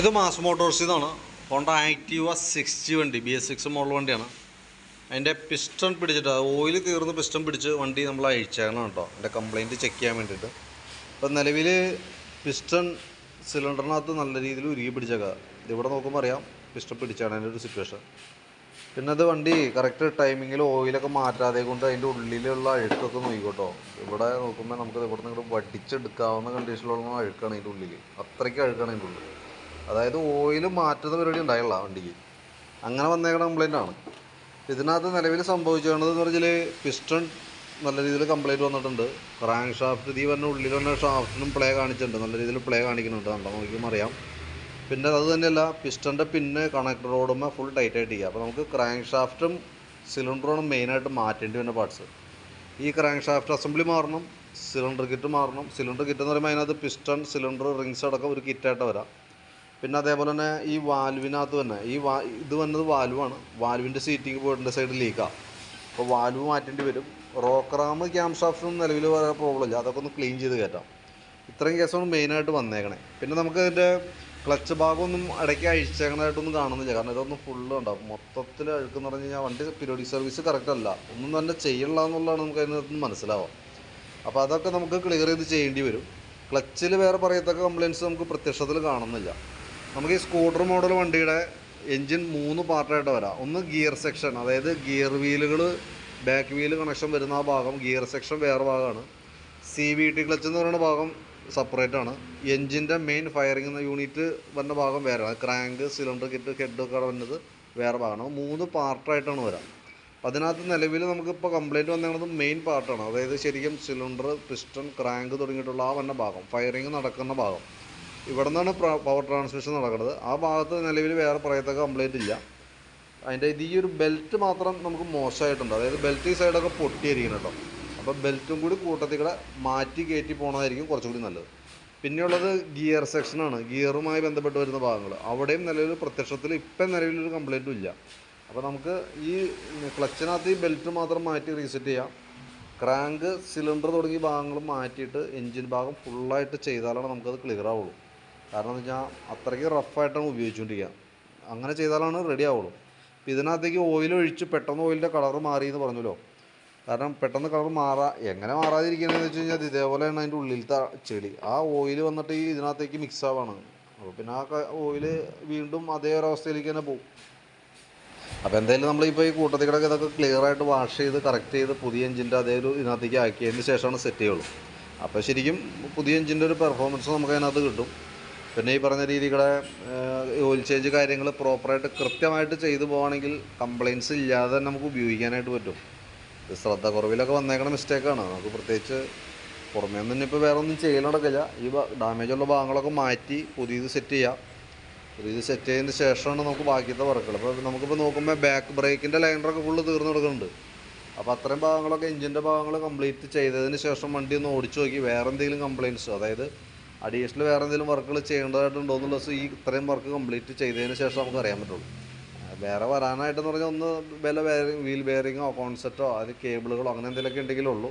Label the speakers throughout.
Speaker 1: ഇത് മാസ് മോട്ടോഴ്സിൽ നിന്നാണ് ഹോണ്ട ആക്റ്റീവ സിക്സ്റ്റി വണ്ടി ബി എസ് സിക്സ് മോഡൽ വണ്ടിയാണ്. അതിന്റെ പിസ്റ്റൺ പിടിച്ചിട്ട് ഓയിൽ തീർന്ന് പിസ്റ്റൺ പിടിച്ച് വണ്ടി നമ്മൾ അഴിച്ചേക്കണം കേട്ടോ. അതിന്റെ കംപ്ലയിന്റ് ചെക്ക് ചെയ്യാൻ വേണ്ടിയിട്ട്. ഇപ്പം നിലവിൽ പിസ്റ്റൺ സിലിണ്ടറിനകത്ത് നല്ല രീതിയിൽ ഉരുകി പിടിച്ചേക്കാം. ഇവിടെ നോക്കുമ്പോൾ അറിയാം പിസ്റ്റൺ പിടിച്ചാണ് അതിന്റെ ഒരു സിറ്റുവേഷൻ പിന്നെ അത് വണ്ടി കറക്റ്റ് ടൈമിങ്ങിൽ ഓയിലൊക്കെ മാറ്റാതെ കൊണ്ട് അതിന്റെ ഉള്ളിലുള്ള അഴുക്കൊക്കെ നോക്കിക്കോട്ടോ. ഇവിടെ നോക്കുമ്പോൾ നമുക്കത് ഇവിടെ നിന്ന് വടിച്ചെടുക്കാവുന്ന കണ്ടീഷനിലുള്ള അഴുക്കാണ് അതിന്റെ ഉള്ളിൽ അത്രയ്ക്ക് അഴുക്കാണ് അതിന്റെ ഉള്ളിൽ അതായത് ഓയിൽ മാറ്റുന്ന പരിപാടി ഉണ്ടായില്ല വണ്ടിക്ക്. അങ്ങനെ വന്നേക്കണ കംപ്ലൈന്റ് ആണ്. ഇതിനകത്ത് നിലവിൽ സംഭവിച്ചത് എന്ന് പറഞ്ഞാൽ പിസ്റ്റൺ നല്ല രീതിയിൽ കംപ്ലൈന്റ് വന്നിട്ടുണ്ട്. ക്രാങ്ക് ഷാഫ്റ്റ് ഇതീ പറഞ്ഞ ഉള്ളിൽ വന്ന ഷാഫ്റ്റിനും പ്ലേ കാണിച്ചിട്ടുണ്ട്. നല്ല രീതിയിൽ പ്ലേ കാണിക്കുന്നുണ്ട്. കണ്ടോ? നോക്കിയും അറിയാം. പിന്നെ അത് തന്നെയല്ല പിസ്റ്റന്റെ പിന്നെ കണക്ടർ ഫുൾ ടൈറ്റ് ആയിട്ട് ചെയ്യുക അപ്പോൾ നമുക്ക് ക്രാങ്ക് ഷാഫ്റ്റും സിലിണ്ടറും മെയിനായിട്ട് മാറ്റേണ്ടി വരുന്ന പാർട്സ് ഈ ക്രാങ്ക് ഷാഫ്റ്റ് അസംബ്ലി മാറണം സിലിണ്ടർ കിറ്റ് മാറണം. സിലിണ്ടർ കിറ്റ് എന്ന് പറയുമ്പോൾ അതിനകത്ത് പിസ്റ്റൺ സിലിണ്ടർ റിങ്സ് അടക്കം ഒരു കിറ്റായിട്ട് വരാം. പിന്നെ അതേപോലെ തന്നെ ഈ വാൽവിനകത്ത് തന്നെ ഈ വാ ഇത് വന്നത് വാൽവാണ്. വാൽവിന്റെ സീറ്റിംഗ് പോയിട്ടുണ്ട് സൈഡ് ലീക്കാണ് അപ്പോൾ വാൽവ് മാറ്റേണ്ടി വരും. റോക്കറാം ക്യാം ഷാഫ്റ്റും നിലവിൽ വേറെ പ്രോബ്ലം ഇല്ല. അതൊക്കെ ഒന്ന് ക്ലീൻ ചെയ്ത് കയറ്റാം. ഇത്രയും കേസാണ് മെയിനായിട്ട് വന്നേക്കണേ. പിന്നെ നമുക്ക് ഇതിന്റെ ക്ലച്ച് ഭാഗമൊന്നും ഇടയ്ക്ക് അഴിച്ചേക്കണതായിട്ടൊന്നും കാണുന്നില്ല. കാരണം ഇതൊന്നും ഫുള്ള് ഉണ്ടാവും. മൊത്തത്തിൽ അഴുക്കെന്ന് പറഞ്ഞു കഴിഞ്ഞാൽ വണ്ടി പീരിയോഡിക് സർവീസ് കറക്റ്റ് അല്ല. ഒന്നും തന്നെ ചെയ്യണില്ല എന്നുള്ളതാണ് നമുക്ക് അതിനകത്ത് മനസ്സിലാവുക അപ്പോൾ അതൊക്കെ നമുക്ക് ക്ലിയർ ചെയ്ത് ചെയ്യേണ്ടി വരും. ക്ലച്ചിൽ വേറെ പറയത്തക്ക കംപ്ലയിൻസ് നമുക്ക് പ്രത്യക്ഷത്തിൽ കാണുന്നില്ല. നമുക്ക് ഈ സ്കൂട്ടർ മോഡൽ വണ്ടിയുടെ എൻജിൻ മൂന്ന് പാർട്ടായിട്ട് വരാം. ഒന്ന് ഗിയർ സെക്ഷൻ അതായത് ഗിയർ വീലുകൾ ബാക്ക് വീൽ കണക്ഷൻ വരുന്ന ആ ഭാഗം ഗിയർ സെക്ഷൻ വേറെ ഭാഗമാണ്. സി വി ടി ക്ലച്ച് എന്ന് പറയുന്ന ഭാഗം സെപ്പറേറ്റ് ആണ്. എൻജിന്റെ മെയിൻ ഫയറിംഗ് എന്ന യൂണിറ്റ് വരുന്ന ഭാഗം വേറെ ക്രാങ്ക് സിലിണ്ടർ കിറ്റ് ഹെഡ് ഒക്കെ വരുന്നത് വേറെ ഭാഗമാണ്. മൂന്ന് പാർട്ടായിട്ടാണ് വരാം. അതിനകത്ത് നിലവിൽ നമുക്കിപ്പോൾ കംപ്ലൈന്റ് വന്നിരുന്നത് മെയിൻ പാർട്ടാണ് അതായത് ശരിക്കും സിലിണ്ടർ പിസ്റ്റൺ ക്രാങ്ക് തുടങ്ങിയിട്ടുള്ള ആ വന്ന ഭാഗം ഫയറിംഗ് നടക്കുന്ന ഭാഗം. ഇവിടെ നിന്നാണ് പവർ ട്രാൻസ്മിഷൻ നടക്കുന്നത്. ആ ഭാഗത്ത് നിലവിൽ വേറെ പറയത്തക്ക കംപ്ലൈന്റ് ഇല്ല. അതിന്റെ ഇത് ഈ ഒരു ബെൽറ്റ് മാത്രം നമുക്ക് മോശമായിട്ടുണ്ട്. അതായത് ബെൽറ്റ് ഈ സൈഡൊക്കെ പൊട്ടിയിരിക്കണം കേട്ടോ. അപ്പോൾ ബെൽറ്റും കൂടി കൂട്ടത്തിൽ കൂടെ മാറ്റി കയറ്റി പോകണതായിരിക്കും കുറച്ചുകൂടി നല്ലത്. പിന്നെയുള്ളത് ഗിയർ സെക്ഷനാണ് ഗിയറുമായി ബന്ധപ്പെട്ട് വരുന്ന ഭാഗങ്ങൾ. അവിടെയും നിലവിൽ പ്രത്യക്ഷത്തിൽ ഇപ്പം നിലവിലൊരു കംപ്ലൈന്റും ഇല്ല. അപ്പോൾ നമുക്ക് ഈ ക്ലച്ചിനകത്ത് ഈ ബെൽറ്റ് മാത്രം മാറ്റി റീസെറ്റ് ചെയ്യാം. ക്രാങ്ക് സിലിണ്ടർ തുടങ്ങിയ ഭാഗങ്ങൾ മാറ്റിയിട്ട് എൻജിൻ ഭാഗം ഫുള്ളായിട്ട് ചെയ്താലാണ് നമുക്കത് ക്ലിയർ ആവുള്ളൂ. കാരണം എന്ന് വെച്ചാൽ അത്രയ്ക്ക് റഫായിട്ടാണ് ഉപയോഗിച്ചുകൊണ്ടിരിക്കുക അങ്ങനെ ചെയ്താലാണ് റെഡി ആവുള്ളൂ. അപ്പോൾ ഇതിനകത്തേക്ക് ഓയിൽ ഒഴിച്ച് പെട്ടെന്ന് ഓയിലിന്റെ കളർ മാറി എന്ന് പറഞ്ഞല്ലോ. കാരണം പെട്ടെന്ന് കളർ മാറാ എങ്ങനെ മാറാതിരിക്കണമെന്ന് വെച്ച് കഴിഞ്ഞാൽ ഇതേപോലെയാണ് അതിന്റെ ഉള്ളിലത്തെ ചെളി. ആ ഓയിൽ വന്നിട്ട് ഈ ഇതിനകത്തേക്ക് മിക്സ് ആവാണ്. അപ്പോൾ പിന്നെ ആ ഓയിൽ വീണ്ടും അതേ ഒരവസ്ഥയിലേക്ക് തന്നെ പോകും അപ്പോൾ എന്തായാലും നമ്മളിപ്പോൾ ഈ കൂട്ടത്തിൽ കിടക്കുക ഇതൊക്കെ ക്ലിയർ ആയിട്ട് വാഷ് ചെയ്ത് കറക്റ്റ് ചെയ്ത് പുതിയ എഞ്ചിന്റെ അതേ ഒരു ഇതിനകത്തേക്ക് ആക്കിയതിന് ശേഷമാണ് സെറ്റ് ചെയ്യുള്ളൂ. അപ്പോൾ ശരിക്കും പുതിയ എഞ്ചിന്റെ ഒരു പെർഫോമൻസ് നമുക്ക് അതിനകത്ത് കിട്ടും. പിന്നെ ഈ പറഞ്ഞ രീതികളെ ഓയിൽ ചേഞ്ച് കാര്യങ്ങൾ പ്രോപ്പറായിട്ട് കൃത്യമായിട്ട് ചെയ്തു പോവുകയാണെങ്കിൽ കംപ്ലയിൻസ് ഇല്ലാതെ തന്നെ നമുക്ക് ഉപയോഗിക്കാനായിട്ട് പറ്റും. ഇത് ശ്രദ്ധ കുറവിലൊക്കെ വന്നേക്കണ മിസ്റ്റേക്കാണ് നമുക്ക് പ്രത്യേകിച്ച് പുറമേ നിന്ന് ഇപ്പോൾ വേറെ ഒന്നും ചെയ്യൽ നടക്കില്ല. ഈ ഡാമേജ് ഉള്ള ഭാഗങ്ങളൊക്കെ മാറ്റി പുതിയത് സെറ്റ് ചെയ്യാം. പുതിയത് സെറ്റ് ചെയ്തതിന് ശേഷമാണ് നമുക്ക് ബാക്കിയത്തെ വർക്കുകൾ അപ്പോൾ നമുക്കിപ്പോൾ നോക്കുമ്പോൾ ബാക്ക് ബ്രേക്കിന്റെ ലൈനറൊക്കെ ഫുള്ള് തീർന്നു കൊടുക്കുന്നുണ്ട്. അപ്പോൾ അത്രയും ഭാഗങ്ങളൊക്കെ എഞ്ചിന്റെ ഭാഗങ്ങൾ കംപ്ലീറ്റ് ചെയ്തതിന് ശേഷം വണ്ടി ഒന്ന് ഓടിച്ചു നോക്കി. വേറെ എന്തെങ്കിലും കംപ്ലയിൻസ് അതായത് അഡീഷണൽ വേറെ എന്തെങ്കിലും വർക്കുകൾ ചെയ്യേണ്ടതായിട്ടുണ്ടോ എന്നുള്ള ഈ ഇത്രയും വർക്ക് കംപ്ലീറ്റ് ചെയ്തതിന് ശേഷം നമുക്ക് അറിയാൻ പറ്റുള്ളൂ. വേറെ വരാനായിട്ടെന്ന് പറഞ്ഞാൽ ഒന്ന് വില ബെയറിങ് വീൽ ബെയറിങ്ങോ കോൺസെപ്റ്റോ അത് കേബിളുകളോ അങ്ങനെ എന്തെങ്കിലുമൊക്കെ ഉണ്ടെങ്കിലേ ഉള്ളൂ.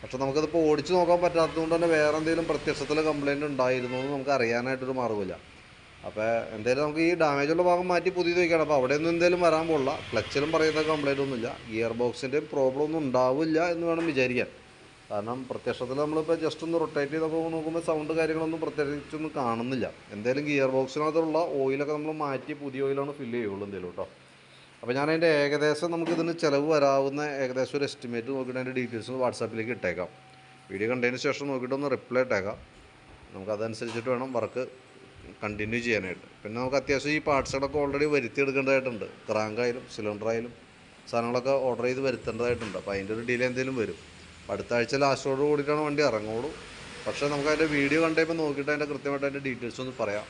Speaker 1: പക്ഷെ നമുക്കതിപ്പോൾ ഓടിച്ച് നോക്കാൻ പറ്റാത്തതുകൊണ്ട് തന്നെ വേറെ എന്തെങ്കിലും പ്രത്യക്ഷത്തിൽ കംപ്ലയിന്റ് ഉണ്ടായിരുന്നു എന്ന് നമുക്ക് അറിയാനായിട്ടൊരു മാർഗമില്ല അപ്പോൾ എന്തായാലും നമുക്ക് ഈ ഡാമേജുള്ള ഭാഗം മാറ്റി പുതിയത് വയ്ക്കണം അപ്പോൾ അവിടെ ഒന്നും എന്തെങ്കിലും വരാൻ പോകില്ല ക്ലച്ചിലും പറയുന്ന കംപ്ലയിന്റ് ഒന്നുമില്ല. ഗിയർ ബോക്സിന്റെയും പ്രോബ്ലം ഒന്നും ഉണ്ടാവില്ല എന്ന് വേണം വിചാരിക്കാൻ. കാരണം പ്രത്യക്ഷത്തിൽ നമ്മളിപ്പോൾ ജസ്റ്റ് ഒന്ന് റൊട്ടേറ്റ് ചെയ്തപ്പോൾ നോക്കുമ്പോൾ സൗണ്ട് കാര്യങ്ങളൊന്നും പ്രത്യേകിച്ചൊന്നും കാണുന്നില്ല. എന്തായാലും ഗിയർ ബോക്സിനകത്തുള്ള ഓയിലൊക്കെ നമ്മൾ മാറ്റി പുതിയ ഓയിലാണ് ഫില്ല് ചെയ്യുള്ളൂ എന്തെങ്കിലും കേട്ടോ അപ്പോൾ ഞാൻ അതിന്റെ ഏകദേശം നമുക്ക് ഇതിന് ചിലവ് വരാവുന്ന ഏകദേശം ഒരു എസ്റ്റിമേറ്റ് നോക്കിയിട്ട് അതിന്റെ ഡീറ്റെയിൽസ് വാട്സാപ്പിലേക്ക് ഇട്ടേക്കാം. വീഡിയോ കണ്ടതിന് ശേഷം നോക്കിയിട്ട് ഒന്ന് റിപ്ലൈ ഇട്ടേക്കാം. നമുക്ക് അതനുസരിച്ചിട്ട് വേണം വർക്ക് കണ്ടിന്യൂ ചെയ്യാനായിട്ട്. പിന്നെ നമുക്ക് അത്യാവശ്യം ഈ പാർട്സുകളൊക്കെ ഓൾറെഡി വരുത്തിയെടുക്കേണ്ടതായിട്ടുണ്ട്. ക്രാങ്കായാലും സിലിണ്ടറായാലും സാധനങ്ങളൊക്കെ ഓർഡർ ചെയ്ത് വരുത്തേണ്ടതായിട്ടുണ്ട്. അപ്പോൾ അതിന്റെ ഒരു ഡിലേ എന്തെങ്കിലും വരും. അടുത്ത ആഴ്ച ലാസ്റ്റോട് കൂടിയിട്ടാണ് വണ്ടി ഇറങ്ങുള്ളൂ. പക്ഷേ നമുക്ക് അതിന്റെ വീഡിയോ കണ്ടപ്പോൾ നോക്കിയിട്ട് അതിന്റെ കൃത്യമായിട്ട് അതിന്റെ ഡീറ്റെയിൽസ് ഒന്ന് പറയാം.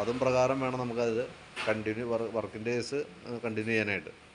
Speaker 1: അതും പ്രകാരം വേണം നമുക്കത് കണ്ടിന്യൂ വർക്കിന്റെ കേസ് കണ്ടിന്യൂ ചെയ്യാനായിട്ട്.